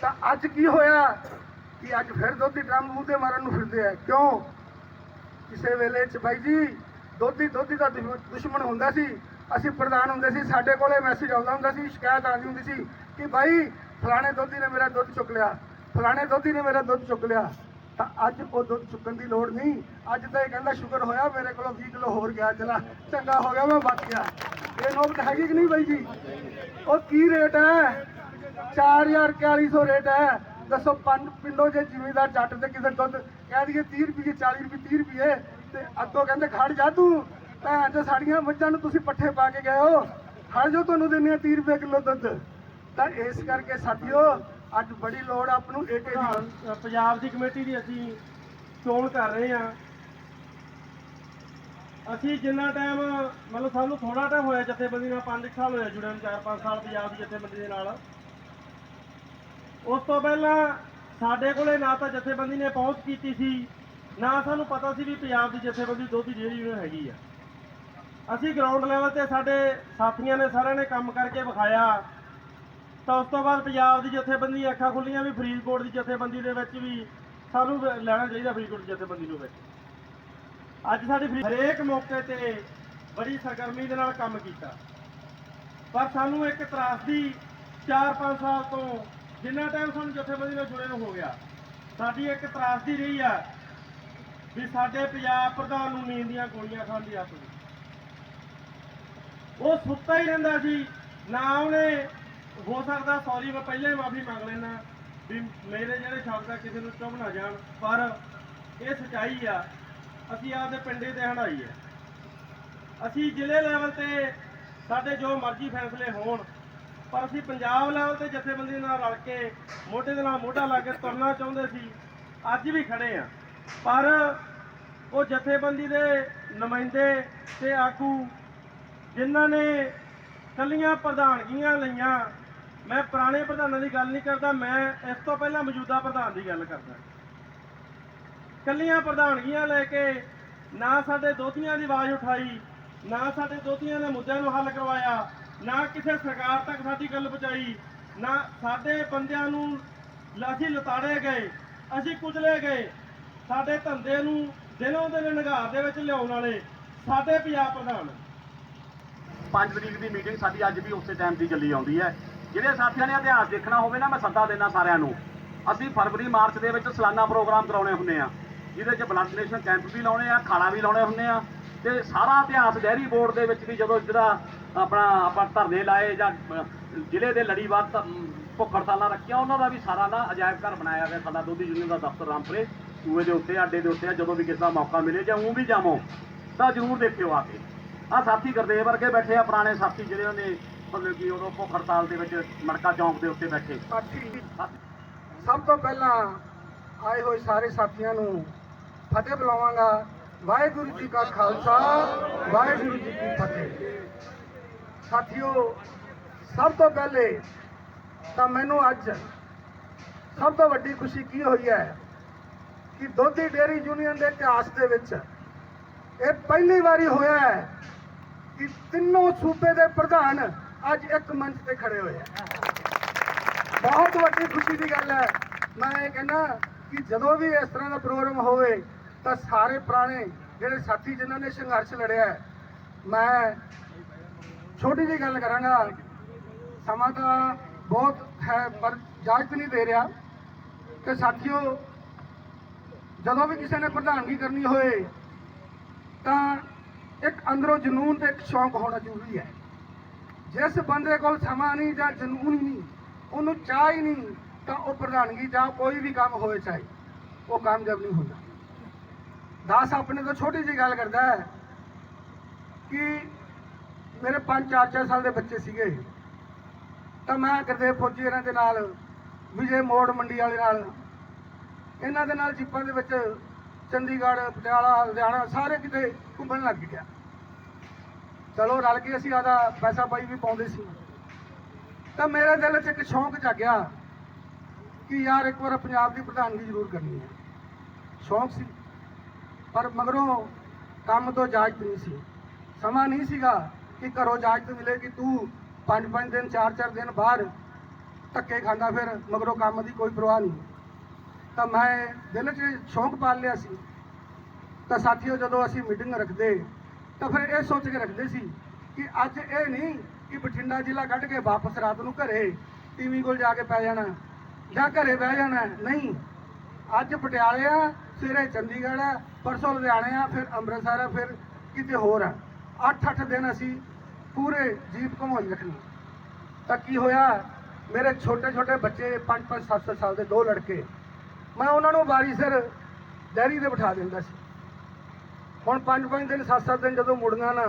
ਤਾਂ ਅੱਜ ਕੀ ਹੋਇਆ ਕਿ ਅੱਜ ਫਿਰ ਦੋਧੀ ਡਰਮ ਮੂੰਹ ਤੇ ਮਾਰਨ ਨੂੰ ਫਿਰਦੇ ਆ? ਕਿਉਂ? ਕਿਸੇ ਵੇਲੇ ਚ ਬਾਈ ਜੀ, ਦੋਧੀ ਦੋਧੀ ਦਾ ਦੁਸ਼ਮਣ- ਹੁੰਦਾ ਸੀ। ਅਸੀਂ ਪ੍ਰਧਾਨ ਹੁੰਦੇ ਸੀ, ਸਾਡੇ ਕੋਲੇ ਮੈਸੇਜ ਆਉਂਦਾ ਹੁੰਦਾ ਸੀ, ਸ਼ਿਕਾਇਤ ਆਉਂਦੀ ਹੁੰਦੀ ਸੀ ਕਿ ਬਾਈ, ਫਲਾਣੇ ਦੋਧੀ ਨੇ ਮੇਰਾ ਦੁੱਧ ਚੁੱਕ ਲਿਆ। ਫਲਾਣੇ ਦੋਧੀ ਨੇ ਮੇਰਾ ਦੁੱਧ ਚੁੱਕ ਲਿਆ। ਤਾਂ ਅੱਜ ਉਹ ਦੁੱਧ ਚੁੱਕਣ ਦੀ ਲੋੜ ਨਹੀਂ। ਅੱਜ ਤਾਂ ਇਹ ਕਹਿੰਦਾ ਸ਼ੁਕਰ ਹੋਇਆ ਮੇਰੇ ਕੋਲੋਂ 20 ਕਿਲੋ ਹੋਰ ਗਿਆ। ਚਲਾ ਚੰਗਾ ਹੋ ਗਿਆ ਮੈਂ ਬਚ ਗਿਆ ਇਹ ਨੋਬਤ ਹੈਗੀ ਕਿ ਨਹੀਂ ਬਾਈ ਜੀ? ਉਹ ਕੀ ਰੇਟ ਹੈ? 4400 ਰੇਟ ਹੈ। ਦੱਸੋ ਪੰਜ ਪਿੰਡੋਂ ਜੇ ਜ਼ਿਮੀਦਾਰ ਜੱਟ ਤੇ ਕਿਸੇ ਦੁੱਧ, ਕਹਿ ਦਈਏ 30 ਰੁਪਏ 40 ਰੁਪਏ 30 ਰੁਪਏ ਤੇ ਅੱਗੋਂ ਕਹਿੰਦੇ ਖੜ ਜਾ ਤੂੰ। ਭੈਣ ਚ ਸਾਡੀਆਂ ਮੱਝਾਂ ਨੂੰ ਤੁਸੀਂ ਪੱਠੇ ਪਾ ਕੇ ਗਏ ਹੋ, ਖੜ ਜਾ ਤੁਹਾਨੂੰ ਦਿੰਦੇ ਆ 30 ਰੁਪਏ ਕਿਲੋ ਦੁੱਧ। ਤਾਂ ਇਸ ਕਰਕੇ ਸਾਥੀਓ, ਅੱਜ ਬੜੀ ਲੋੜ ਆਪ ਨੂੰ ਏਕੇ ਦੀ। ਪੰਜਾਬ ਦੀ ਕਮੇਟੀ ਦੀ ਅਸੀਂ ਚੋਣ ਕਰ ਰਹੇ ਹਾਂ। ਅਸੀਂ ਜਿੰਨਾ ਟਾਈਮ ਮਤਲਬ ਸਾਨੂੰ ਥੋੜਾ ਟਾਈਮ ਹੋਇਆ ਜਥੇਬੰਦੀ ਨਾਲ 5 ਸਾਲ ਹੋਇਆ ਜੁੜਿਆ ਨੂੰ 4-5 ਸਾਲ ਪੰਜਾਬ ਦੀ ਜਥੇਬੰਦੀ ਦੇ ਨਾਲ। ਉਸ ਤੋਂ ਪਹਿਲਾਂ ਸਾਡੇ ਕੋਲੇ ਨਾ ਤਾਂ ਜਥੇਬੰਦੀ ਨੇ ਪਹੁੰਚ ਕੀਤੀ ਸੀ, ਨਾ ਸਾਨੂੰ ਪਤਾ ਸੀ ਵੀ ਪੰਜਾਬ ਦੀ ਜਥੇਬੰਦੀ ਦੁੱਧ ਜਿਹੜੀ ਯੂਨੀਅਨ ਹੈਗੀ ਆ। ਅਸੀਂ ਗਰਾਊਂਡ ਲੈਵਲ ਤੇ ਸਾਡੇ ਸਾਥੀਆਂ ਨੇ ਸਾਰਿਆਂ ਨੇ ਕੰਮ ਕਰਕੇ ਵਿਖਾਇਆ। ਤਾਂ ਉਸ ਤੋਂ ਬਾਅਦ ਪੰਜਾਬ ਦੀ ਜਥੇਬੰਦੀ ਅੱਖਾਂ ਖੁੱਲੀਆਂ ਵੀ ਫਰੀਦਕੋਟ ਦੀ ਜਥੇਬੰਦੀ ਦੇ ਵਿੱਚ ਵੀ ਸਾਨੂੰ ਲੈਣਾ ਚਾਹੀਦਾ ਫਰੀਦਕੋਟ ਦੀ ਜਥੇਬੰਦੀ ਨੂੰ ਵਿੱਚ। ਅੱਜ ਸਾਡੀ ਫਰੀ- ਹਰੇਕ ਮੌਕੇ ਤੇ ਬੜੀ ਸਰਗਰਮੀ ਦੇ ਨਾਲ ਕੰਮ ਕੀਤਾ। ਪਰ ਸਾਨੂੰ ਇੱਕ ਤਰਾਸਦੀ 4-5 ਸਾਲ ਤੋਂ ਜਿੰਨਾ ਟਾਈਮ ਸਾਨੂੰ ਜਥੇਬੰਦੀ ਨਾਲ ਜੁੜੇ ਨੂੰ ਹੋ ਗਿਆ, ਸਾਡੀ ਇੱਕ ਤਰਾਸਦੀ ਰਹੀ ਆ ਵੀ ਸਾਡੇ ਪੰਜਾਬ ਪ੍ਰਧਾਨ ਨੂੰ ਨੀਂਦ ਦੀਆਂ ਗੋਲੀਆਂ ਖਾਂਦੀ ਦੀ ਆਦਤ ਉਹ ਸੁੱਤਾ ਹੀ ਰਹਿੰਦਾ ਸੀ, ਨਾ ਉਹਨੇ, ਹੋ ਸਕਦਾ ਸੌਰੀ ਮੈਂ ਪਹਿਲਾਂ ਹੀ ਮਾਫੀ ਮੰਗ ਲੈਣਾ ਵੀ ਮੇਰੇ ਜਿਹੜੇ ਸ਼ਬਦ ਆ ਕਿਸੇ ਨੂੰ ਚੁੱਭ ਨਾ ਜਾਣ, ਪਰ ਇਹ ਸਚਾਈ ਆ, ਅਸੀਂ ਆਪਦੇ ਪਿੰਡੇ ਤੇ ਹੰਡਾਈ ਆ। ਅਸੀਂ ਜ਼ਿਲ੍ਹੇ ਲੈਵਲ ਤੇ ਸਾਡੇ ਜੋ ਮਰਜ਼ੀ ਫੈਸਲੇ ਹੋਣ ਪਰ ਅਸੀਂ ਪੰਜਾਬ ਲੈਵਲ ਤੇ ਜਥੇਬੰਦੀ ਨਾਲ ਰਲ ਕੇ ਮੋਢੇ ਦੇ ਨਾਲ ਮੋਢਾ ਲਾ ਕੇ ਤੁਰਨਾ ਚਾਹੁੰਦੇ ਸੀ, ਅੱਜ ਵੀ ਖੜੇ ਆ ਪਰ ਉਹ ਜਥੇਬੰਦੀ ਦੇ ਨੁਮਾਇੰਦੇ ਤੇ ਆਗੂ ਜਿਨ੍ਹਾਂ ਨੇ ਕੱਲੀਆਂ ਪ੍ਰਧਾਨਗੀਆਂ ਲਈਆਂ, ਮੈਂ ਪੁਰਾਣੇ ਪ੍ਰਧਾਨਾਂ ਦੀ ਗੱਲ ਨਹੀਂ ਕਰਦਾ, ਮੈਂ ਇਸ ਤੋਂ ਪਹਿਲਾਂ ਮੌਜੂਦਾ ਪ੍ਰਧਾਨ ਦੀ ਗੱਲ ਕਰਦਾ। ਕੱਲੀਆਂ ਪ੍ਰਧਾਨਗੀਆਂ ਲੈ ਕੇ ਨਾ ਸਾਡੇ ਦੋਤੀਆਂ ਦੀ ਆਵਾਜ਼ ਉਠਾਈ, ਨਾ ਸਾਡੇ ਦੋਤੀਆਂ ਦੇ ਮੁੱਦਿਆਂ ਨੂੰ ਹੱਲ ਕਰਵਾਇਆ ਨਾ ਕਿਸੇ ਸਰਕਾਰ ਤੱਕ ਸਾਡੀ ਗੱਲ ਪਹੁੰਚਾਈ, ਨਾ ਸਾਡੇ ਬੰਦਿਆਂ ਨੂੰ ਲਾਠੀ ਲਤਾੜੇ ਗਏ, ਅਸੀਂ ਕੁਚਲੇ ਗਏ। ਸਾਡੇ ਧੰਦੇ ਨੂੰ ਦਿਲੋਂ ਦਿਨ ਨਿਗਾਰ ਦੇ ਵਿੱਚ ਲਿਆਉਣ ਵਾਲੇ ਸਾਡੇ ਪੰਜਾਬ ਪ੍ਰਧਾਨ। 5 ਤਰੀਕ ਦੀ ਮੀਟਿੰਗ ਸਾਡੀ ਅੱਜ ਵੀ ਉਸੇ ਟਾਈਮ ਦੀ ਚੱਲੀ ਆਉਂਦੀ ਹੈ। ਜਿਹੜੇ ਸਾਥੀਆਂ ਨੇ ਇਤਿਹਾਸ ਦੇਖਣਾ ਹੋਵੇ ਨਾ, ਮੈਂ ਸੱਦਾ ਦੇਣਾ ਸਾਰਿਆਂ ਨੂੰ। ਅਸੀਂ ਫਰਵਰੀ, ਮਾਰਚ ਦੇ ਵਿੱਚ ਸਾਲਾਨਾ ਪ੍ਰੋਗਰਾਮ ਕਰਾਉਣੇ ਹੁੰਦੇ ਆ ਜਿਹਦੇ 'ਚ ਬਲੱਡ ਡੋਨੇਸ਼ਨ ਕੈਂਪ ਵੀ ਲਾਉਣੇ ਆ, ਖਾਣਾ ਵੀ ਲਾਉਣੇ ਹੁੰਦੇ ਆ। ਤੇ ਸਾਰਾ ਇਤਿਹਾਸ ਡੈਰੀ ਬੋਰਡ ਦੇ ਵਿੱਚ ਵੀ ਜਦੋਂ ਜਿਹੜਾ ਆਪਣਾ ਆਪਾਂ ਧਰਨੇ ਲਾਏ ਜਾਂ ਜ਼ਿਲ੍ਹੇ ਦੇ ਲੜੀਵਾਰ ਧ- ਭੁੱਖ ਹੜਤਾਲਾਂ ਉਹਨਾਂ ਦਾ ਵੀ ਸਾਰਾ ਨਾ ਅਜਾਇਬ ਘਰ ਬਣਾਇਆ ਗਿਆ ਸਾਡਾ ਦੋਧੀ ਯੂਨੀਅਨ ਦਾ ਦਫ਼ਤਰ ਰਾਮਪੁਰੇ, ਸੂਏ ਦੇ ਉੱਤੇ ਅੱਡੇ ਦੇ ਉੱਤੇ, ਜਦੋਂ ਵੀ ਕਿਸੇ ਦਾ ਮੌਕਾ ਮਿਲੇ ਜਾਂ ਉਹ ਵੀ ਜਾਵੋ, ਤਾਂ ਜ਼ਰੂਰ ਦੇਖਿਓ ਆ ਕੇ। ਆ ਸਾਥੀ ਗੁਰਦੇਵ ਵਰਗੇ ਬੈਠੇ ਆ, ਪੁਰਾਣੇ ਸਾਥੀ ਜਿਹੜੇ ਉਹਨੇ, ਮਤਲਬ ਕਿ ਉਦੋਂ ਭੁੱਖ ਹੜਤਾਲ ਦੇ ਵਿੱਚ ਮਣਕਾ ਚੌਂਕ ਦੇ ਉੱਤੇ ਬੈਠੇ। ਸਭ ਤੋਂ ਪਹਿਲਾਂ ਆਏ ਹੋਏ ਸਾਰੇ ਸਾਥੀਆਂ ਨੂੰ ਫਤਿਹ ਬੁਲਾਵਾਂਗਾ। ਵਾਹਿਗੁਰੂ ਜੀ ਕਾ ਖਾਲਸਾ, ਵਾਹਿਗੁਰੂ ਜੀ ਕੀ ਫਤਿਹ। ਸਾਥੀਓ, ਸਭ ਤੋਂ ਪਹਿਲੇ ਤਾਂ ਮੈਨੂੰ ਅੱਜ ਸਭ ਤੋਂ ਵੱਡੀ ਖੁਸ਼ੀ ਕੀ ਹੋਈ ਹੈ ਕਿ ਦੋਧੀ ਡੇਅਰੀ ਯੂਨੀਅਨ ਦੇ ਇਤਿਹਾਸ ਦੇ ਵਿੱਚ ਇਹ ਪਹਿਲੀ ਵਾਰੀ ਹੋਇਆ ਹੈ ਕਿ ਤਿੰਨੋਂ ਸੂਬੇ ਦੇ ਪ੍ਰਧਾਨ ਅੱਜ ਇੱਕ ਮੰਚ ਤੇ ਖੜੇ ਹੋਏ ਆ ਬਹੁਤ ਵੱਡੀ ਖੁਸ਼ੀ ਦੀ ਗੱਲ ਹੈ। ਮੈਂ ਇਹ ਕਹਿੰਦਾ ਕਿ ਜਦੋਂ ਵੀ ਇਸ ਤਰ੍ਹਾਂ ਦਾ ਪ੍ਰੋਗਰਾਮ ਹੋਵੇ ਤਾਂ ਸਾਰੇ ਪੁਰਾਣੇ ਜਿਹੜੇ ਸਾਥੀ ਜਿਨ੍ਹਾਂ ਨੇ ਸੰਘਰਸ਼ ਲੜਿਆ ਮੈਂ ਛੋਟੀ ਜਿਹੀ ਗੱਲ ਕਰਾਂਗਾ। ਸਮਾਂ ਤਾਂ ਬਹੁਤ ਹੈ, ਪਰ ਇਜਾਜ਼ਤ ਨਹੀਂ ਦੇ ਰਿਹਾ। ਕਿ ਸਾਥੀਓ, ਜਦੋਂ ਵੀ ਕਿਸੇ ਨੇ ਪ੍ਰਧਾਨਗੀ ਕਰਨੀ ਹੋਏ, ਤਾਂ ਇੱਕ ਅੰਦਰੋਂ ਜਨੂਨ ਤੇ ਇੱਕ ਸ਼ੌਂਕ ਹੋਣਾ ਜ਼ਰੂਰੀ ਹੈ। ਜਿਸ ਬੰਦੇ ਕੋਲ ਸਮਾਂ ਨਹੀਂ ਜਾਂ ਜਨੂਨ ਹੀ ਨਹੀਂ, ਉਹਨੂੰ ਚਾਹ ਹੀ ਨਹੀਂ, ਤਾਂ ਉਹ ਪ੍ਰਧਾਨਗੀ ਜਾਂ ਕੋਈ ਵੀ ਕੰਮ ਹੋਵੇ ਚਾਹੇ, ਉਹ ਕਾਮਯਾਬ ਨਹੀਂ ਹੁੰਦਾ। ਦਾਸ ਆਪਣੇ ਤੋਂ ਛੋਟੀ ਜਿਹੀ ਗੱਲ ਕਰਦਾ ਹੈ ਕਿ ਮੇਰੇ ਪੰਜ, ਚਾਰ ਚਾਰ ਸਾਲ ਦੇ ਬੱਚੇ ਸੀਗੇ। ਤਾਂ ਮੈਂ ਗੁਰਦੇਵ ਫੌਜੀ ਇਹਨਾਂ ਦੇ ਨਾਲ, ਵਿਜੇ ਮੋੜ ਮੰਡੀ ਵਾਲੇ ਨਾਲ, ਇਹਨਾਂ ਦੇ ਨਾਲ ਜੀਪਾਂ ਦੇ ਵਿੱਚ ਚੰਡੀਗੜ੍ਹ, ਪਟਿਆਲਾ, ਲੁਧਿਆਣਾ ਸਾਰੇ ਕਿਤੇ ਘੁੰਮਣ ਲੱਗ ਗਿਆ। ਚਲੋ ਰਲ ਕੇ ਅਸੀਂ ਆਦਾ ਪੈਸਾ ਪਾਈ ਵੀ ਪਾਉਂਦੇ ਸੀ। ਤਾਂ ਮੇਰੇ ਦਿਲ 'ਚ ਇੱਕ ਸ਼ੌਂਕ ਜਾਗਿਆ ਕਿ ਯਾਰ ਇੱਕ ਵਾਰ ਪੰਜਾਬ ਦੀ ਪ੍ਰਧਾਨਗੀ ਜ਼ਰੂਰ ਕਰਨੀ ਹੈ। ਸ਼ੌਂਕ ਸੀ। ਪਰ ਮਗਰੋਂ ਕੰਮ ਤੋਂ ਇਜਾਜ਼ਤ ਨਹੀਂ ਸੀ। ਸਮਾਂ ਨਹੀਂ ਸੀਗਾ। ਕਿ ਘਰੋਂ ਇਜਾਜ਼ਤ ਮਿਲੇ ਕਿ ਤੂੰ ਪੰਜ ਪੰਜ ਦਿਨ, ਚਾਰ ਚਾਰ ਦਿਨ ਬਾਹਰ ਧੱਕੇ ਖਾਂਦਾ ਫਿਰ ਮਗਰੋਂ ਕੰਮ ਦੀ ਕੋਈ ਪਰਵਾਹ ਨਹੀਂ। ਤਾਂ ਮੈਂ ਦਿਲ 'ਚ ਸ਼ੌਂਕ ਪਾਲ ਲਿਆ ਸੀ। ਤਾਂ ਸਾਥੀਓ, ਜਦੋਂ ਅਸੀਂ ਮੀਟਿੰਗ ਰੱਖਦੇ, ਤਾਂ ਫਿਰ ਇਹ ਸੋਚ ਕੇ ਰੱਖਦੇ ਸੀ ਕਿ ਅੱਜ ਇਹ ਨਹੀਂ ਕਿ ਬਠਿੰਡਾ ਜ਼ਿਲ੍ਹਾ ਕੱਢ ਕੇ ਵਾਪਸ ਰਾਤ ਨੂੰ ਘਰੇ ਟੀਵੀ ਕੋਲ ਜਾ ਕੇ ਪੈ ਜਾਣਾ ਜਾਂ ਘਰੇ ਬਹਿ ਜਾਣਾ। ਨਹੀਂ, ਅੱਜ ਪਟਿਆਲੇ ਆ, ਸਵੇਰੇ ਚੰਡੀਗੜ੍ਹ ਆ, ਪਰਸੋਂ ਲੁਧਿਆਣੇ ਆ, ਫਿਰ ਅੰਮ੍ਰਿਤਸਰ ਆ, ਫਿਰ ਕਿਤੇ ਹੋਰ ਆ। 8-8 ਦਿਨ ਅਸੀਂ ਪੂਰੇ ਜੀਪ ਘੁਮਾਈ ਰੱਖਣੀ ਤਾਂ ਕੀ ਹੋਇਆ? ਮੇਰੇ ਛੋਟੇ ਛੋਟੇ ਬੱਚੇ 5-5 7 ਸਾਲ ਦੇ ਦੋ ਲੜਕੇ, ਮੈਂ ਉਹਨਾਂ ਨੂੰ ਵਾਰੀ ਸਿਰ ਡੈਰੀ ਤੇ ਬਿਠਾ ਦਿੰਦਾ ਸੀ। ਹੁਣ 5-5 ਦਿਨ 7-7 ਦਿਨ ਜਦੋਂ ਮੁੜਨਾ ਨਾ,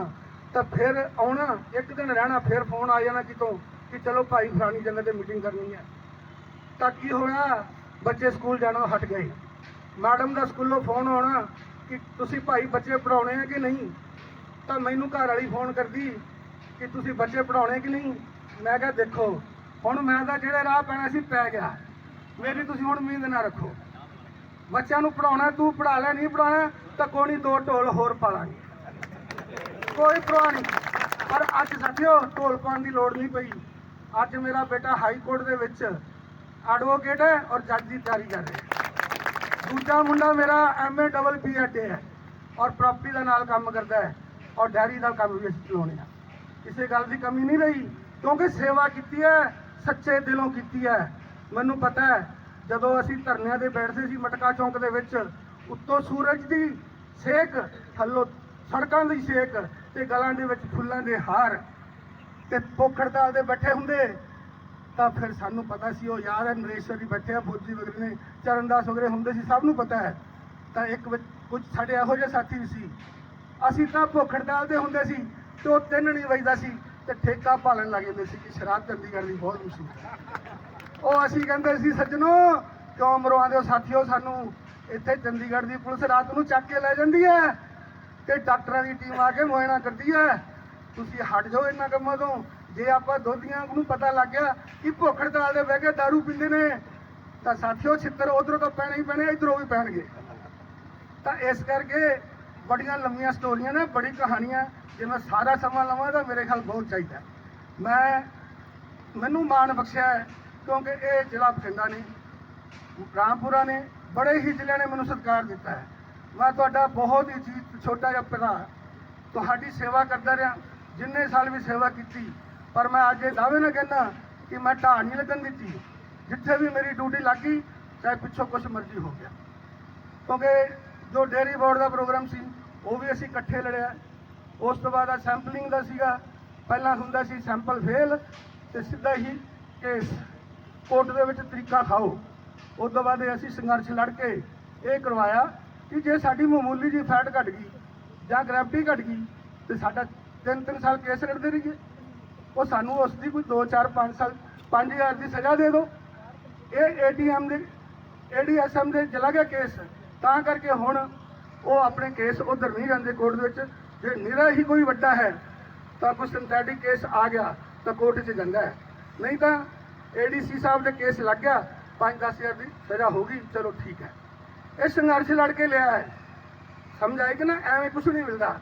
ਤਾਂ ਫਿਰ ਆਉਣਾ, ਇੱਕ ਦਿਨ ਰਹਿਣਾ, ਫਿਰ ਫੋਨ ਆ ਜਾਣਾ ਕਿਤੋਂ ਕਿ ਚਲੋ ਭਾਈ ਫਲਾਣੀ ਜਗ੍ਹਾ ਤੇ ਮੀਟਿੰਗ ਕਰਨੀ ਹੈ ਤਾਂ ਕੀ ਹੋਇਆ? ਬੱਚੇ ਸਕੂਲ ਜਾਣਾ ਹਟ ਗਏ। ਮੈਡਮ ਦਾ ਸਕੂਲੋਂ ਫੋਨ ਆਉਣਾ ਕਿ ਤੁਸੀਂ ਭਾਈ ਬੱਚੇ ਪੜਾਉਣੇ ਆ ਕਿ ਨਹੀਂ? ਤਾਂ ਮੈਨੂੰ ਘਰ ਵਾਲੀ ਫੋਨ ਕਰਦੀ ਕਿ ਤੁਸੀਂ ਬੱਚੇ ਪੜਾਉਣੇ ਕਿ ਨਹੀਂ? ਮੈਂ ਕਿਹਾ, ਦੇਖੋ, ਹੁਣ ਮੈਂ ਤਾਂ ਜਿਹੜੇ ਰਾਹ ਪੈਣਾ ਸੀ, ਪੈ ਗਿਆ। ਮੇਰੀ ਤੁਸੀਂ ਹੁਣ ਉਮੀਦ ਨਾ ਰੱਖੋ। ਬੱਚਿਆਂ ਨੂੰ ਪੜਾਉਣਾ ਤੂੰ ਪੜਾ ਲੈ, ਨਹੀਂ ਪੜਾਉਣਾ ਤਾਂ ਕੋਈ ਦੋ ਢੋਲ ਹੋਰ ਪਾ ਲਾਂਗੇ। ਕੋਈ ਪਰਵਾਹ ਨਹੀਂ। ਪਰ ਅੱਜ ਸਾਥੀਓ, ਢੋਲ ਪਾਉਣ ਦੀ ਲੋੜ ਨਹੀਂ ਪਈ। ਅੱਜ ਮੇਰਾ ਬੇਟਾ ਹਾਈ ਕੋਰਟ ਦੇ ਵਿੱਚ ਐਡਵੋਕੇਟ ਹੈ ਔਰ ਜੱਜ ਦੀ ਤਿਆਰੀ ਕਰ ਰਿਹਾ ਦੂਜਾ ਮੁੰਡਾ ਮੇਰਾ ਐਮਏ ਡਬਲ ਪੀਐਡ ਹੈ ਔਰ ਪ੍ਰਾਪਰਟੀ ਦਾ ਨਾਲ ਕੰਮ ਕਰਦਾ ਹੈ ਔਰ ਡੈਰੀ ਦਾ ਕੰਮ ਵੀ ਅਸੀਂ ਚਲਾਉਂਦੇ ਹਾਂ। ਕਿਸੇ ਗੱਲ ਦੀ ਕਮੀ ਨਹੀਂ ਰਹੀ, ਕਿਉਂਕਿ ਸੇਵਾ ਕੀਤੀ ਹੈ, ਸੱਚੇ ਦਿਲੋਂ ਕੀਤੀ ਹੈ। ਮੈਨੂੰ ਪਤਾ ਹੈ, ਜਦੋਂ ਅਸੀਂ ਧਰਨਿਆਂ ਤੇ ਬੈਠਦੇ ਸੀ ਮਟਕਾ ਚੌਂਕ ਦੇ ਵਿੱਚ, ਉੱਤੋਂ ਸੂਰਜ ਦੀ ਸੇਕ ਥੱਲੋਂ ਸੜਕਾਂ ਦੀ ਸੇਕ ਤੇ ਗਲਾਂ ਦੇ ਵਿੱਚ ਫੁੱਲਾਂ ਦੇ ਹਾਰ ਤੇ ਪੋਖੜਦਾਲ ਦੇ ਬੈਠੇ ਹੁੰਦੇ, ਤਾਂ ਫਿਰ ਸਾਨੂੰ ਪਤਾ ਸੀ, ਉਹ ਯਾਦ ਹੈ ਨਰੇਸ਼ਵਰ ਜੀ ਬੈਠੇ ਆ, ਫੌਜੀ ਵਗੈਰੇ ਨੇ, ਚਰਨਦਾਸ ਵਗੈਰੇ ਹੁੰਦੇ ਸੀ, ਸਭ ਨੂੰ ਪਤਾ ਹੈ। ਤਾਂ ਇੱਕ ਵਿੱਚ ਕੁਝ ਸਾਡੇ ਇਹੋ ਜਿਹੇ ਸਾਥੀ ਵੀ ਸੀ। ਅਸੀਂ ਤਾਂ ਭੁੱਖੜਦਾਲ ਦੇ ਹੁੰਦੇ ਸੀ ਤੇ ਉਹ ਤਿੰਨ ਨਹੀਂ ਵਜਦਾ ਸੀ ਤੇ ਠੇਕਾ ਪਾਲਣ ਲੱਗ ਜਾਂਦੇ ਸੀ ਕਿ ਸ਼ਰਾਬ ਚੰਡੀਗੜ੍ਹ ਦੀ ਬਹੁਤ ਮੁਸੀਬਤ ਉਹ ਅਸੀਂ ਕਹਿੰਦੇ ਸੀ, ਸੱਜਣੋ, ਕਿਉਂ ਮਰਵਾਉਂਦੇ ਹੋ? ਸਾਥੀਓ, ਸਾਨੂੰ ਇੱਥੇ ਚੰਡੀਗੜ੍ਹ ਦੀ ਪੁਲਿਸ ਰਾਤ ਨੂੰ ਚੱਕ ਕੇ ਲੈ ਜਾਂਦੀ ਹੈ ਤੇ ਡਾਕਟਰਾਂ ਦੀ ਟੀਮ ਆ ਕੇ ਮੁਆਇਨਾ ਕਰਦੀ ਹੈ। ਤੁਸੀਂ ਹਟ ਜਾਓ ਇਹਨਾਂ ਕੰਮਾਂ ਤੋਂ। ਜੇ ਆਪਾਂ ਦੋਧੀਆਂ ਨੂੰ ਪਤਾ ਲੱਗ ਗਿਆ ਕਿ ਭੁੱਖ ਹੜਤਾਲ ਦੇ ਬਹਿ ਕੇ ਦਾਰੂ ਪੀਂਦੇ ਨੇ, ਤਾਂ ਸਾਥੀਓ, ਛਿੱਤਰ ਉਧਰੋਂ ਤਾਂ ਪੈਣੇ ਹੀ ਪੈਣੇ ਇਧਰੋਂ ਵੀ ਪੈਣਗੇ। ਤਾਂ ਇਸ ਕਰਕੇ ਬੜੀਆਂ ਲੰਮੀਆਂ ਸਟੋਰੀਆਂ ਨੇ, ਬੜੀ ਕਹਾਣੀਆਂ, ਜੇ ਮੈਂ ਸਾਰਾ ਸਮਾਂ ਲਵਾਂ ਤਾਂ ਮੇਰੇ ਖਿਆਲ ਬਹੁਤ ਚਾਹੀਦਾ ਮੈਂ, ਮੈਨੂੰ ਮਾਣ ਬਖਸ਼ਿਆ ਕਿਉਂਕਿ ਇਹ ਜ਼ਿਲ੍ਹਾ ਬਠਿੰਡਾ ਨੇ, ਰਾਮਪੁਰਾ ਨੇ, ਬੜੇ ਹੀ ਜ਼ਿਲ੍ਹਿਆਂ ਨੇ ਮੈਨੂੰ ਸਤਿਕਾਰ ਦਿੱਤਾ ਹੈ। ਮੈਂ ਤੁਹਾਡਾ ਬਹੁਤ ਹੀ ਜੀ, ਛੋਟਾ ਜਿਹਾ ਭਰਾ ਤੁਹਾਡੀ ਸੇਵਾ ਕਰਦਾ ਰਿਹਾ, ਜਿੰਨੇ ਸਾਲ ਵੀ ਸੇਵਾ ਕੀਤੀ, ਪਰ ਮੈਂ ਅੱਜ ਇਹ ਦਾਅਵੇ ਨਾਲ ਕਹਿੰਦਾ ਕਿ ਮੈਂ ਢਾਹ ਨਹੀਂ ਲੱਗਣ ਦਿੱਤੀ। ਜਿੱਥੇ ਵੀ ਮੇਰੀ ਡਿਊਟੀ ਲੱਗੀ ਚਾਹੇ ਪਿੱਛੋਂ ਕੁਛ ਮਰਜ਼ੀ ਹੋ ਗਿਆ। ਕਿਉਂਕਿ ਜੋ ਡੇਅਰੀ ਬੋਰਡ ਦਾ ਪ੍ਰੋਗਰਾਮ ਸੀ ਉਹ ਵੀ ਅਸੀਂ ਇਕੱਠੇ ਲੜਿਆ। ਉਸ ਤੋਂ ਬਾਅਦ ਆ ਸੈਂਪਲਿੰਗ ਦਾ ਸੀਗਾ। ਪਹਿਲਾਂ ਹੁੰਦਾ ਸੀ ਸੈਂਪਲ ਫੇਲ ਤੇ ਸਿੱਧਾ ਹੀ ਕੇਸ ਕੋਰਟ ਦੇ ਵਿੱਚ ਤਰੀਕਾ ਖਾਓ। ਉਸ ਤੋਂ ਬਾਅਦ ਇਹ ਅਸੀਂ ਸੰਘਰਸ਼ ਲੜ ਕੇ ਇਹ ਕਰਵਾਇਆ ਕਿ ਜੇ ਸਾਡੀ ਮਾਮੂਲੀ ਜੀ ਫੈਟ ਘਟ ਗਈ ਜਾਂ ਗ੍ਰੈਵਿਟੀ ਘਟ ਗਈ ਤੇ ਸਾਡਾ ਤਿੰਨ ਤਿੰਨ ਸਾਲ ਕੇਸ ਲੜਦੇ ਰਹੀਏ। ਉਹ ਸਾਨੂੰ ਉਸ ਦੀ ਕੋਈ 2 4 5 ਸਾਲ 5000 ਦੀ ਸਜ਼ਾ ਦੇ ਦਿਓ। ਇਹ ਏਟੀਐਮ ਦੇ ਏਡੀਐਸਐਮ ਦੇ ਚਲਾ ਗਿਆ ਕੇਸ ਤਾਂ ਕਰਕੇ ਹੁਣ ਉਹ ਆਪਣੇ ਕੇਸ ਉਧਰ ਨਹੀਂ ਜਾਂਦੇ ਕੋਰਟ ਦੇ ਵਿੱਚ। ਜੇ ਨਿਰਾ ਹੀ ਕੋਈ ਵੱਡਾ ਹੈ, ਤਾਂ ਕੋਈ ਸਿੰਥੈਟਿਕ ਕੇਸ ਆ ਗਿਆ, ਤਾਂ ਕੋਰਟ 'ਚ ਜਾਂਦਾ ਹੈ। ਨਹੀਂ ਤਾਂ ਏਡੀਸੀ ਸਾਹਿਬ ਦੇ ਕੇਸ ਲੱਗ ਗਿਆ 5-10000 ਦੀ ਸਜ਼ਾ ਹੋ ਗਈ, ਚਲੋ ਠੀਕ ਹੈ। ਇਹ ਸੰਘਰਸ਼ ਲੜ ਕੇ ਲਿਆ ਹੈ। ਸਮਝ ਆਏ ਕਿ ਨਾ? ਐਵੇਂ ਕੁਝ ਨਹੀਂ ਮਿਲਦਾ।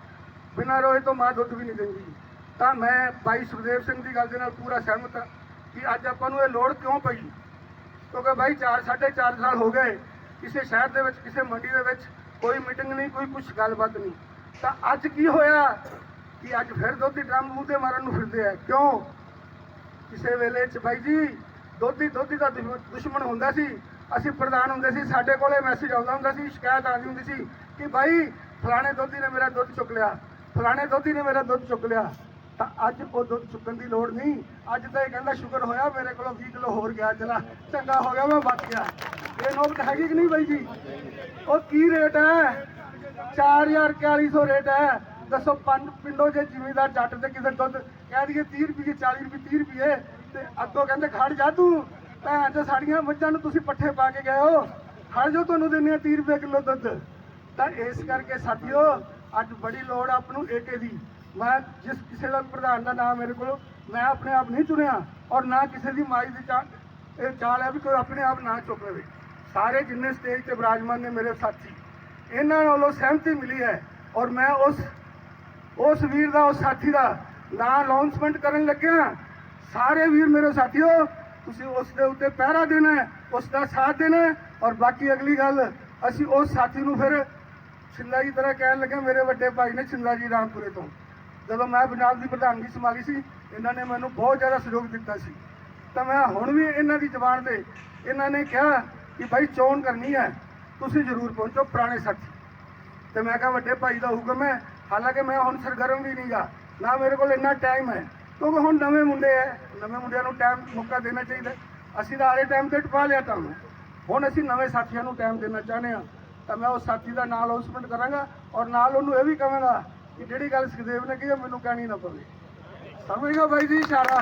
ਬਿਨਾਂ ਰੋਏ ਤੋਂ ਮਾਂ ਦੁੱਧ ਵੀ ਨਹੀਂ ਦਿੰਦੀ। ਤਾਂ ਮੈਂ ਭਾਈ ਸੁਖਦੇਵ ਸਿੰਘ ਦੀ ਗੱਲ ਦੇ ਨਾਲ ਪੂਰਾ ਸਹਿਮਤ ਹਾਂ ਕਿ ਅੱਜ ਆਪਾਂ ਨੂੰ ਇਹ ਲੋੜ ਕਿਉਂ ਪਈ? ਕਿਉਂਕਿ ਭਾਈ 4 4.5 ਸਾਲ ਹੋ ਗਏ, ਕਿਸੇ ਸ਼ਹਿਰ ਦੇ ਵਿੱਚ, ਕਿਸੇ ਮੰਡੀ ਦੇ ਵਿੱਚ ਕੋਈ ਮੀਟਿੰਗ ਨਹੀਂ, ਕੋਈ ਕੁਝ ਗੱਲਬਾਤ ਨਹੀਂ। ਤਾਂ ਅੱਜ ਕੀ ਹੋਇਆ ਕਿ ਅੱਜ ਫਿਰ ਦੁੱਧ ਡਰਮ ਮੂੰਹ ਤੇ ਮਾਰਨ ਨੂੰ ਫਿਰਦੇ ਆ? ਕਿਉਂ? ਕਿਸੇ ਵੇਲੇ ਚ ਬਾਈ ਜੀ, ਦੋਧੀ ਦੋਧੀ ਦਾ ਦੁਸ਼ਮਣ- ਦੁਸ਼ਮਣ ਹੁੰਦਾ ਸੀ। ਅਸੀਂ ਪ੍ਰਧਾਨ ਹੁੰਦੇ ਸੀ, ਸਾਡੇ ਕੋਲੇ ਮੈਸੇਜ ਆਉਂਦਾ ਹੁੰਦਾ ਸੀ, ਸ਼ਿਕਾਇਤ ਆਉਂਦੀ ਹੁੰਦੀ ਸੀ ਕਿ ਬਾਈ, ਫਲਾਣੇ ਦੋਧੀ ਨੇ ਮੇਰਾ ਦੁੱਧ ਚੁੱਕ ਲਿਆ। ਫਲਾਣੇ ਦੋਧੀ ਨੇ ਮੇਰਾ ਦੁੱਧ ਚੁੱਕ ਲਿਆ। ਤਾਂ ਅੱਜ ਉਹ ਦੁੱਧ ਚੁੱਕਣ ਦੀ ਲੋੜ ਨਹੀਂ। ਅੱਜ ਤਾਂ ਇਹ ਕਹਿੰਦਾ, ਸ਼ੁਕਰ ਹੋਇਆ ਮੇਰੇ ਕੋਲੋਂ 20 ਕਿਲੋ ਹੋਰ ਗਿਆ ਚਲਾ ਚੰਗਾ ਹੋ ਗਿਆ, ਮੈਂ ਬਚ ਗਿਆ। ਇਹ ਨੋਬਤ ਹੈਗੀ ਕਿ ਨਹੀਂ ਬਾਈ ਜੀ? ਉਹ ਕੀ ਰੇਟ ਹੈ? 4400 ਰੇਟ ਹੈ। ਦੱਸੋ, ਪੰਜ ਪਿੰਡੋਂ ਜੇ ਜ਼ਿਮੀਦਾਰ ਜੱਟ ਤੇ ਕਿਸੇ ਦੁੱਧ, ਕਹਿ ਦਈਏ 30 ਰੁਪਏ 40 ਰੁਪਏ 30 ਰੁਪਏ ਤੇ ਅੱਗੋਂ ਕਹਿੰਦੇ ਖੜ ਜਾ ਤੂੰ। ਭੈਣ ਤੇ ਸਾਡੀਆਂ ਮੱਝਾਂ ਨੂੰ ਤੁਸੀਂ ਪੱਠੇ ਪਾ ਕੇ ਗਏ ਹੋ। ਖੜ ਜਾ ਤੁਹਾਨੂੰ ਦਿੰਦੇ ਆ 30 ਰੁਪਏ ਕਿਲੋ ਦੁੱਧ। ਤਾਂ ਇਸ ਕਰਕੇ ਸਾਥੀਓ, ਅੱਜ ਬੜੀ ਲੋੜ ਆ ਆਪ ਨੂੰ ਏਕੇ ਦੀ। ਮੈਂ ਜਿਸ ਕਿਸੇ ਦਾ ਪ੍ਰਧਾਨ ਦਾ ਨਾਮ ਮੇਰੇ ਕੋਲ ਮੈਂ ਆਪਣੇ ਆਪ ਨਹੀਂ ਚੁਣਿਆ ਔਰ ਨਾ ਕਿਸੇ ਦੀ ਮਾਈ ਦੀ ਚਾਹ ਇਹ ਚਾਲ ਹੈ ਵੀ ਕੋਈ ਆਪਣੇ ਆਪ ਨਾ ਚੁੱਕ ਲਵੇ। ਸਾਰੇ ਜਿੰਨੇ ਸਟੇਜ ਤੇ ਵਿਰਾਜਮਾਨ ਨੇ ਮੇਰੇ ਸਾਥੀ, ਇਹਨਾਂ ਨਾਲੋਂ ਸਹਿਮਤੀ ਮਿਲੀ ਹੈ ਔਰ ਮੈਂ ਉਸ ਉਸ ਵੀਰ ਦਾ, ਉਸ ਸਾਥੀ ਦਾ ਨਾਂ ਅਨਾਉਂਸਮੈਂਟ ਕਰਨ ਲੱਗਿਆ। ਸਾਰੇ ਵੀਰ ਮੇਰੇ ਸਾਥੀਓ, ਤੁਸੀਂ ਉਸ ਦੇ ਉੱਤੇ ਪਹਿਰਾ ਦੇਣਾ ਹੈ, ਉਸ ਦਾ ਸਾਥ ਦੇਣਾ ਔਰ ਬਾਕੀ ਅਗਲੀ ਗੱਲ, ਅਸੀਂ ਉਸ ਸਾਥੀ ਨੂੰ ਫਿਰ ਛਿੰਦਾ ਜੀ ਤਰ੍ਹਾਂ ਕਹਿਣ ਲੱਗੇ ਮੇਰੇ ਵੱਡੇ ਭਾਈ ਨੇ ਛਿੰਦਾ ਜੀ ਰਾਮਪੁਰੇ ਤੋਂ। ਜਦੋਂ ਮੈਂ ਪੰਜਾਬ ਦੀ ਪ੍ਰਧਾਨਗੀ ਸੰਭਾਲੀ ਸੀ, ਇਹਨਾਂ ਨੇ ਮੈਨੂੰ ਬਹੁਤ ਜ਼ਿਆਦਾ ਸਹਿਯੋਗ ਦਿੱਤਾ ਸੀ। ਤਾਂ ਮੈਂ ਹੁਣ ਵੀ ਇਹਨਾਂ ਦੀ ਜ਼ਬਾਨ ਤੇ ਇਹਨਾਂ ਨੇ ਕਿਹਾ ਕਿ ਭਾਈ ਚੋਣ ਕਰਨੀ ਹੈ ਤੁਸੀਂ ਜ਼ਰੂਰ ਪਹੁੰਚੋ ਪੁਰਾਣੇ ਸਾਥੀ ਤੇ ਮੈਂ ਕਿਹਾ ਵੱਡੇ ਭਾਈ ਦਾ ਹੁਕਮ ਹੈ ਹਾਲਾਂਕਿ ਮੈਂ ਹੁਣ ਸਰਗਰਮ ਵੀ ਨਹੀਂਗਾ ਨਾ ਮੇਰੇ ਕੋਲ ਇੰਨਾ ਟਾਈਮ ਹੈ ਕਿਉਂਕਿ ਹੁਣ ਨਵੇਂ ਮੁੰਡੇ ਐ ਨਵੇਂ ਮੁੰਡਿਆਂ ਨੂੰ ਟਾਈਮ ਮੌਕਾ ਦੇਣਾ ਚਾਹੀਦਾ ਅਸੀਂ ਤਾਂ ਆਲੇ ਟਾਈਮ ਤੇ ਟਪਾ ਲਿਆ ਤੁਹਾਨੂੰ। ਹੁਣ ਅਸੀਂ ਨਵੇਂ ਸਾਥੀਆਂ ਨੂੰ ਟਾਈਮ ਦੇਣਾ ਚਾਹੁੰਦੇ ਹਾਂ। ਤਾਂ ਮੈਂ ਉਸ ਸਾਥੀ ਦਾ ਨਾਲ ਅਨਾਉਂਸਮੈਂਟ ਕਰਾਂਗਾ ਔਰ ਨਾਲ ਉਹਨੂੰ ਇਹ ਵੀ ਕਹਾਂਗਾ ਕਿ ਜਿਹੜੀ ਗੱਲ ਸੁਖਦੇਵ ਨੇ ਕਹੀ ਹੈ, ਮੈਨੂੰ ਕਹਿਣੀ ਨਾ ਪਵੇ। ਸਮਝ ਗਏ ਬਾਈ ਜੀ ਇਸ਼ਾਰਾ?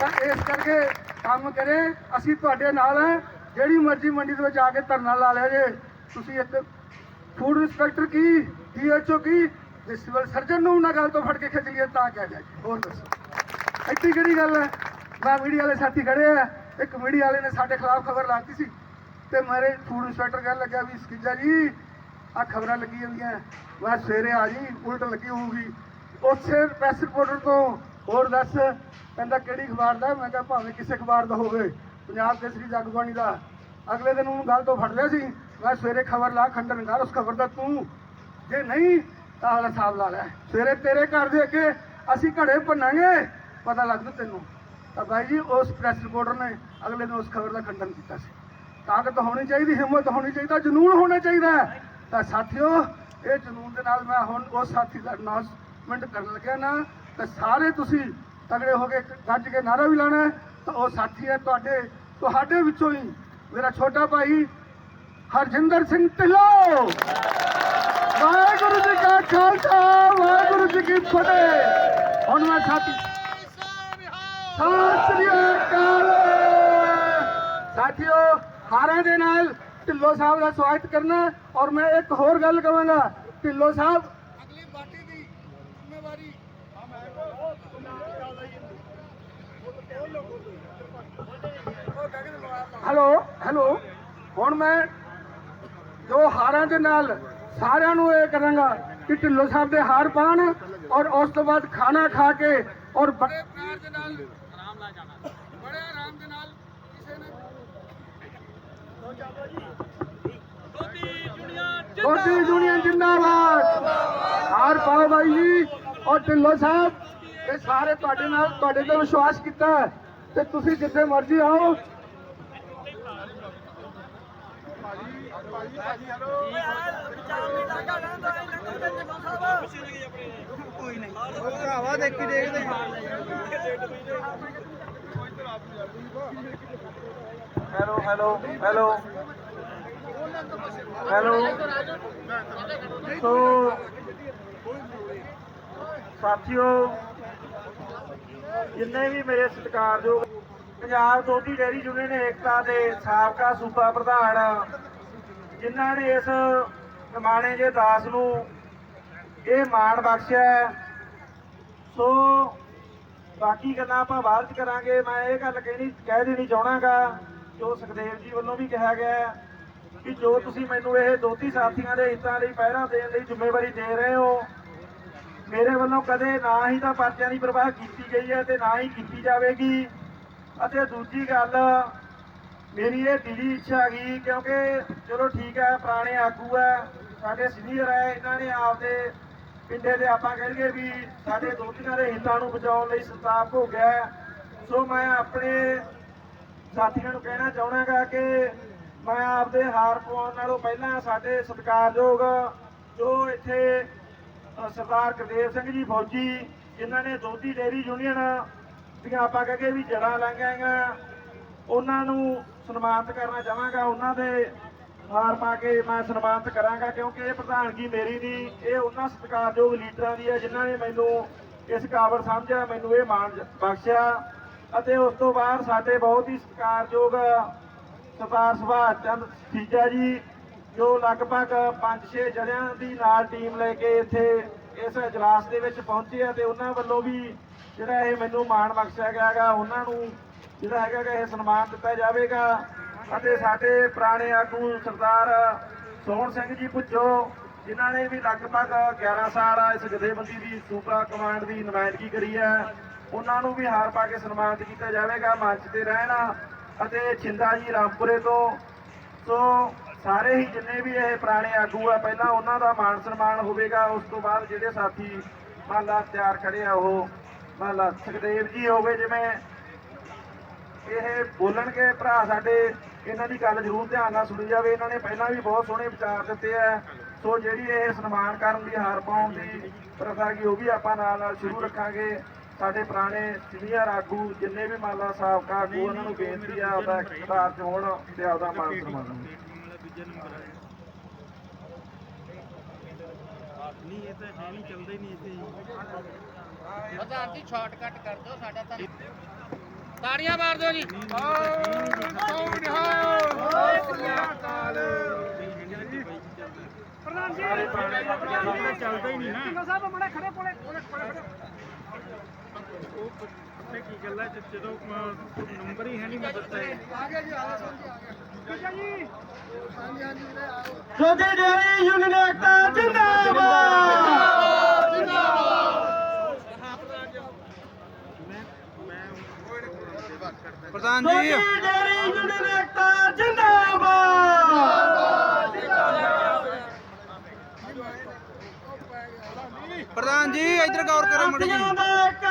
ਤਾਂ ਇਸ ਕਰਕੇ ਕੰਮ ਕਰੇ ਅਸੀਂ ਤੁਹਾਡੇ ਨਾਲ ਹੈ। ਜਿਹੜੀ ਮਰਜ਼ੀ ਮੰਡੀ ਦੇ ਵਿੱਚ ਆ ਕੇ ਧਰਨਾ ਲਾ ਲਿਆ ਜੇ, ਤੁਸੀਂ ਇੱਕ ਫੂਡ ਇੰਸਪੈਕਟਰ ਕੀ ਡੀਐਚਓ ਕੀ, ਤੇ ਸਿਵਲ ਸਰਜਨ ਨੂੰ ਉਹਨਾਂ ਗੱਲ ਤੋਂ ਫੜ ਕੇ ਖਿੱਚ ਲਈਏ, ਤਾਂ ਕਹਿ ਜਾ ਹੋਰ ਦੱਸੋ। ਇੱਥੇ ਕਿਹੜੀ ਗੱਲ ਹੈ? ਮੈਂ ਮੀਡੀਆ ਵਾਲੇ ਸਾਥੀ ਖੜੇ ਆ, ਇੱਕ ਮੀਡੀਆ ਵਾਲੇ ਨੇ ਸਾਡੇ ਖਿਲਾਫ ਖਬਰ ਲਾਤੀ ਸੀ, ਤੇ ਮੇਰੇ ਫੂਡ ਇੰਸਪੈਕਟਰ ਕਹਿਣ ਲੱਗਿਆ ਵੀ, ਸਕੀਜਾ ਜੀ ਆ ਖਬਰਾਂ ਲੱਗੀ ਜਾਂਦੀਆਂ ਮੈਂ ਸਵੇਰੇ ਆ ਜੀ, ਉਲਟ ਲੱਗੀ ਹੋਊਗੀ। ਉਸੇ ਪ੍ਰੈਸ ਰਿਪੋਰਟਰ ਤੋਂ ਹੋਰ ਦੱਸ, ਕਹਿੰਦਾ ਕਿਹੜੀ ਅਖਬਾਰ ਦਾ ਮੈਂ ਕਿਹਾ, ਭਾਵੇਂ ਕਿਸੇ ਅਖਬਾਰ ਦਾ ਹੋਵੇ। ਪੰਜਾਬ ਕੇਸਰੀ ਜਗਬਾਣੀ ਦਾ। ਅਗਲੇ ਦਿਨ ਉਹਨੂੰ ਗੱਲ ਤੋਂ ਫੜ ਲਿਆ ਸੀ। ਮੈਂ ਸਵੇਰੇ ਖਬਰ ਲਾ, ਖੰਡਨ ਕਰ ਉਸ ਖਬਰ ਦਾ ਤੂੰ। ਜੇ ਨਹੀਂ, ਤਾਂ ਅਗਲਾ ਹਿਸਾਬ ਲਾ ਲੈ। ਸਵੇਰੇ ਤੇਰੇ ਘਰ ਦੇ ਅੱਗੇ ਅਸੀਂ ਘੜੇ ਭੰਨਾਂਗੇ, ਪਤਾ ਲੱਗਦਾ ਤੈਨੂੰ। ਤਾਂ ਬਾਈ ਜੀ, ਉਸ ਪ੍ਰੈਸ ਰਿਪੋਰਟਰ ਨੇ ਅਗਲੇ ਦਿਨ ਉਸ ਖਬਰ ਦਾ ਖੰਡਨ ਕੀਤਾ ਸੀ। ਤਾਕਤ ਹੋਣੀ ਚਾਹੀਦੀ, ਹਿੰਮਤ ਹੋਣੀ ਚਾਹੀਦਾ, ਜਨੂਨ ਹੋਣਾ ਚਾਹੀਦਾ ਤਾਂ ਸਾਥੀਓ, ਇਹ ਜਨੂਨ ਦੇ ਨਾਲ ਮੈਂ ਹੁਣ ਉਸ ਸਾਥੀ ਦਾ ਅਨਾਉਂਸਮੈਂਟ ਕਰਨ ਲੱਗਿਆ ਨਾ, ਤਾਂ ਸਾਰੇ ਤੁਸੀਂ ਤਗੜੇ ਹੋ ਕੇ ਗੱਜ ਕੇ ਨਾਰਾ ਵੀ ਲਾਣਾ ਤਾਂ ਉਹ ਸਾਥੀ ਹੈ ਤੁਹਾਡੇ ਤੁਹਾਡੇ ਵਿੱਚੋਂ ਹੀ। ਮੇਰਾ ਛੋਟਾ ਭਾਈ ਹਰਜਿੰਦਰ ਸਿੰਘ ਢਿੱਲੋਂ। ਵਾਹਿਗੁਰੂ ਜੀ ਕਾ ਖਾਲਸਾ, ਵਾਹਿਗੁਰੂ ਜੀ ਕੀ ਫਤਿਹ। ਹੁਣ ਮੈਂ ਸਾਥੀ ਸਤਿ ਸ੍ਰੀ ਅਕਾਲ। ਸਾਥੀਓ, ਹਾਰਾਂ ਦੇ ਨਾਲ ਢਿੱਲੋਂ ਸਾਹਿਬ ਦਾ ਸਵਾਗਤ ਕਰਨਾ ਔਰ ਮੈਂ ਇੱਕ ਹੋਰ ਗੱਲ ਕਹਾਂਗਾ। ਢਿੱਲੋਂ ਸਾਹਿਬ ਅਗਲੀ ਪਾਰਟੀ ਦੀ ਜ਼ਿੰਮੇਵਾਰੀ ਹੈਲੋ ਹੈਲੋ। ਹੁਣ ਮੈਂ ਜੋ ਹਾਰਾਂ ਦੇ ਨਾਲ ਸਾਰਿਆਂ ਨੂੰ ਇਹ ਕਰਾਂਗਾ ਕਿ ਢਿੱਲੋਂ ਸਾਹਿਬ ਦੇ ਹਾਰ ਪਾਣ ਔਰ ਉਸ ਤੋਂ ਬਾਅਦ ਖਾਣਾ ਖਾ ਕੇ ਔਰ ਬੜੇ ਪਿਆਰ ਦੇ ਨਾਲ ਆਰਾਮ ਨਾਲ ਜਾਣਾ ਬੜੇ ਆਰਾਮ ਦੇ ਨਾਲ ਕਿਸੇ ਨੇ ਛੋਟੀ ਯੂਨੀਅਨ ਜਿੰਦਾਬਾਦ। ਹਾਰ ਪਾਓ ਬਾਈ ਜੀ ਔਰ ਢਿੱਲੋਂ ਸਾਹਿਬ। ਇਹ ਸਾਰੇ ਤੁਹਾਡੇ ਨਾਲ ਤੁਹਾਡੇ ਤੇ ਵਿਸ਼ਵਾਸ ਕੀਤਾ ਹੈ ਤੇ ਤੁਸੀਂ ਜਿੱਥੇ ਮਰਜ਼ੀ ਆਓ। ਭਰਾਵਾ ਦੇਖੀ ਦੇਖਦੇ hello hello hello hello so ਸਾਥੀਓ ਜਿੰਨੇ ਵੀ ਮੇਰੇ ਸਤਿਕਾਰਯੋਗ ਪੰਜਾਬ ਦੋਧੀ ਡੇਅਰੀ ਯੂਨੀਅਨ ਏਕਤਾ ਦੇ ਸਾਬਕਾ ਸੂਬਾ ਪ੍ਰਧਾਨ ਜਿਨ੍ਹਾਂ ਨੇ ਇਸ ਕਮਾਣੇ ਜੇ ਦਾਸ ਨੂੰ ਇਹ ਮਾਣ ਬਖਸ਼ਿਆ ਸੋ ਬਾਕੀ ਗੱਲਾਂ ਆਪਾਂ ਬਾਅਦ ਚ ਕਰਾਂਗੇ। ਮੈਂ ਇਹ ਗੱਲ ਕਹਿਣੀ ਕਹਿ ਦੇਣੀ ਚਾਹਣਾਗਾ, ਜੋ ਸੁਖਦੇਵ ਜੀ ਵੱਲੋਂ ਵੀ ਕਿਹਾ ਗਿਆ ਕਿ ਜੋ ਤੁਸੀਂ ਮੈਨੂੰ ਇਹ ਦੋਤੀ ਸਾਥੀਆਂ ਦੇ ਹਿੱਤਾਂ ਲਈ ਪਹਿਰਾ ਦੇਣ ਲਈ ਜ਼ਿੰਮੇਵਾਰੀ ਦੇ ਰਹੇ ਹੋ ਮੇਰੇ ਵੱਲੋਂ ਕਦੇ ਨਾ ਹੀ ਤਾਂ ਪਰਚਿਆਂ ਦੀ ਪਰਵਾਹ ਕੀਤੀ ਗਈ ਹੈ ਤੇ ਨਾ ਹੀ ਕੀਤੀ ਜਾਵੇਗੀ। ਅਤੇ ਦੂਜੀ ਗੱਲ, ਮੇਰੀ ਇਹ ਦਿਲੀ ਇੱਛਾ ਗਈ ਕਿਉਂਕਿ ਚਲੋ ਠੀਕ ਹੈ, ਪੁਰਾਣੇ ਆਗੂ ਹੈ, ਸਾਡੇ ਸੀਨੀਅਰ ਹੈ, ਇਹਨਾਂ ਨੇ ਆਪਦੇ ਪਿੰਡੇ ਦੇ ਆਪਾਂ ਕਹਿ ਲਈਏ ਵੀ ਸਾਡੇ ਦੋਸਤਾਂ ਦੇ ਹਿੱਤਾਂ ਨੂੰ ਬਚਾਉਣ ਲਈ ਸੰਤਾਪ ਹੋ ਗਿਆ ਸੋ ਮੈਂ ਆਪਣੇ ਸਾਥੀਆਂ ਨੂੰ ਕਹਿਣਾ ਚਾਹਣਾਗਾ ਕਿ ਮੈਂ ਆਪਦੇ ਹਾਰ ਪਵਾਉਣ ਨਾਲੋਂ ਪਹਿਲਾਂ ਸਾਡੇ ਸਤਿਕਾਰਯੋਗ ਜੋ ਇੱਥੇ ਸਰਦਾਰ ਗੁਰਦੇਵ ਸਿੰਘ ਜੀ ਫੌਜੀ, ਜਿਨ੍ਹਾਂ ਨੇ ਦੋਧੀ ਡੇਅਰੀ ਯੂਨੀਅਨ ਦੀਆਂ ਆਪਾਂ ਕਹੇ ਵੀ ਜੜਾਂ ਲਾਈਆਂ ਉਹਨਾਂ ਨੂੰ ਸਨਮਾਨਿਤ ਕਰਨਾ ਚਾਹਾਂਗਾ, ਉਹਨਾਂ ਦੇ ਹਾਰ ਪਾ ਕੇ ਮੈਂ ਸਨਮਾਨਿਤ ਕਰਾਂਗਾ, ਕਿਉਂਕਿ ਇਹ ਪ੍ਰਧਾਨਗੀ ਮੇਰੀ ਨਹੀਂ, ਇਹ ਉਹਨਾਂ ਸਤਿਕਾਰਯੋਗ ਲੀਡਰਾਂ ਦੀ ਹੈ, ਜਿਨ੍ਹਾਂ ਨੇ ਮੈਨੂੰ ਇਸ ਕਾਬਲ ਸਮਝਿਆ, ਮੈਨੂੰ ਇਹ ਮਾਣ ਬਖਸ਼ਿਆ। ਅਤੇ ਉਸ ਤੋਂ ਬਾਅਦ ਸਾਡੇ ਬਹੁਤ ਹੀ ਸਤਿਕਾਰਯੋਗ ਸਰਦਾਰ ਸੁਭਾਸ਼ ਚੰਦ ਠੀਜਾ ਜੀ ਜੋ ਲਗਭਗ 5-6 ਜਣਿਆਂ ਦੀ ਨਾਲ ਟੀਮ ਲੈ ਕੇ ਇੱਥੇ ਇਸ ਇਜਲਾਸ ਦੇ ਵਿੱਚ ਪਹੁੰਚੇ ਆ ਤੇ ਉਹਨਾਂ ਵੱਲੋਂ ਵੀ ਜਿਹੜਾ ਇਹ ਮੈਨੂੰ ਮਾਣ ਬਖਸ਼ਿਆ ਗਿਆ ਹੈਗਾ ਉਹਨਾਂ ਨੂੰ ਜਿਹੜਾ ਹੈਗਾ ਗਾ ਇਹ ਸਨਮਾਨ ਦਿੱਤਾ ਜਾਵੇਗਾ। ਅਤੇ ਸਾਡੇ ਪੁਰਾਣੇ ਆਗੂ ਸਰਦਾਰ ਸੋਹਣ ਸਿੰਘ ਜੀ ਪੁੱਜੋ, ਜਿਨ੍ਹਾਂ ਨੇ ਵੀ ਲਗਭਗ 11 ਸਾਲ ਇਸ ਜਥੇਬੰਦੀ ਦੀ ਸੂਬਾ ਕਮਾਂਡ ਦੀ ਨੁਮਾਇੰਦਗੀ ਕਰੀ ਹੈ, ਉਹਨਾਂ ਨੂੰ ਵੀ ਹਾਰ ਪਾ ਕੇ ਸਨਮਾਨਿਤ ਕੀਤਾ ਜਾਵੇਗਾ, ਮੰਚ ਤੇ ਰਹਿਣਾ ਅਤੇ ਛਿੰਦਾ ਜੀ ਰਾਮਪੁਰੇ ਤੋਂ। ਸੋ ਸਾਰੇ ਹੀ ਜਿੰਨੇ ਵੀ ਇਹ ਪੁਰਾਣੇ ਆਗੂ ਆ, ਪਹਿਲਾਂ ਉਹਨਾਂ ਦਾ ਮਾਣ ਸਨਮਾਨ ਹੋਵੇਗਾ। ਉਸ ਤੋਂ ਬਾਅਦ ਜਿਹੜੇ ਸਾਥੀ ਮਾਲਾ ਤਿਆਰ ਖੜੇ ਆ, ਉਹ ਮਾਲਾ ਸੁਖਦੇਵ ਜੀ ਹੋਵੇ ਜਿਵੇਂ ਇਹ ਬੋਲਣਗੇ ਭਰਾ ਸਾਡੇ, ਇਹਨਾਂ ਦੀ ਗੱਲ ਜ਼ਰੂਰ ਧਿਆਨ ਨਾਲ ਸੁਣੀ ਜਾਵੇ। ਇਹਨਾਂ ਨੇ ਪਹਿਲਾਂ ਵੀ ਬਹੁਤ ਸੋਹਣੇ ਵਿਚਾਰ ਦਿੱਤੇ ਆ। ਸੋ ਜਿਹੜੀ ਇਹ ਸਨਮਾਨ ਕਰਨ ਦੀ ਹਾਰ ਪਾਉਣ ਦੀ ਪ੍ਰਥਾ ਕੀ ਉਹ ਵੀ ਆਪਾਂ ਨਾਲ ਨਾਲ ਸ਼ੁਰੂ ਰੱਖਾਂਗੇ। ਸਾਡੇ ਪੁਰਾਣੇ ਸੀਨੀਅਰ ਆਗੂ, ਜਿੰਨੇ ਵੀ ਮਾਲਾ ਸਾਬਕਾ ਆਗੂ, ਉਹਨਾਂ ਨੂੰ ਬੇਨਤੀ ਆ ਆਪਦਾ ਇਕਤਦਾਰ ਚ ਹੋਣ ਤੇ ਆਪਦਾ ਮਾਨ ਸਨਮਾਨ ਕਰੋ। ਨਹੀਂ ਇਹ ਤਾਂ ਹੈ ਨਹੀਂ ਚੱਲਦਾ ਹੀ ਨਹੀਂ ਇੱਥੇ ਪ੍ਰਧਾਨ ਜੀ ਸ਼ਾਰਟਕਟ ਕਰ ਦਿਓ ਸਾਡਾ ਤਾਂ ਤਾੜੀਆਂ ਮਾਰ ਦਿਓ ਜੀ ਸਾਰੇ ਪੁਰਾਣੇ ਆਗੂ ਚੱਲਦਾ ਹੀ ਨਹੀਂ ਨਾ ਸਾਹਿਬ ਬੜੇ ਖੜੇ ਕੋਲੇ ਕੋਲੇ ਉਹ ਪਤਾ ਕੀ ਗੱਲ ਹੈ ਜ- ਜਦੋਂ ਨੰਬਰ ਹੀ ਹੈ ਨਹੀਂ ਮੈਂ ਦੱਸਦਾ ਸੋਦੇ ਡੇਰੀ ਯੂਨੀਅਨ ਏਕਤਾ ਜਿੰਦਾਬਾਦ! ਪ੍ਰਧਾਨ ਸੋਦੇ ਜੀ। ਡੇਰੀ ਯੂਨੀਅਨ ਏਕਤਾ ਜਿੰਦਾਬਾਦ! ਪ੍ਰਧਾਨ ਜੀ ਇੱਧਰ ਗੌਰ ਕਰੋ ਮੜੀ ਇੱਕ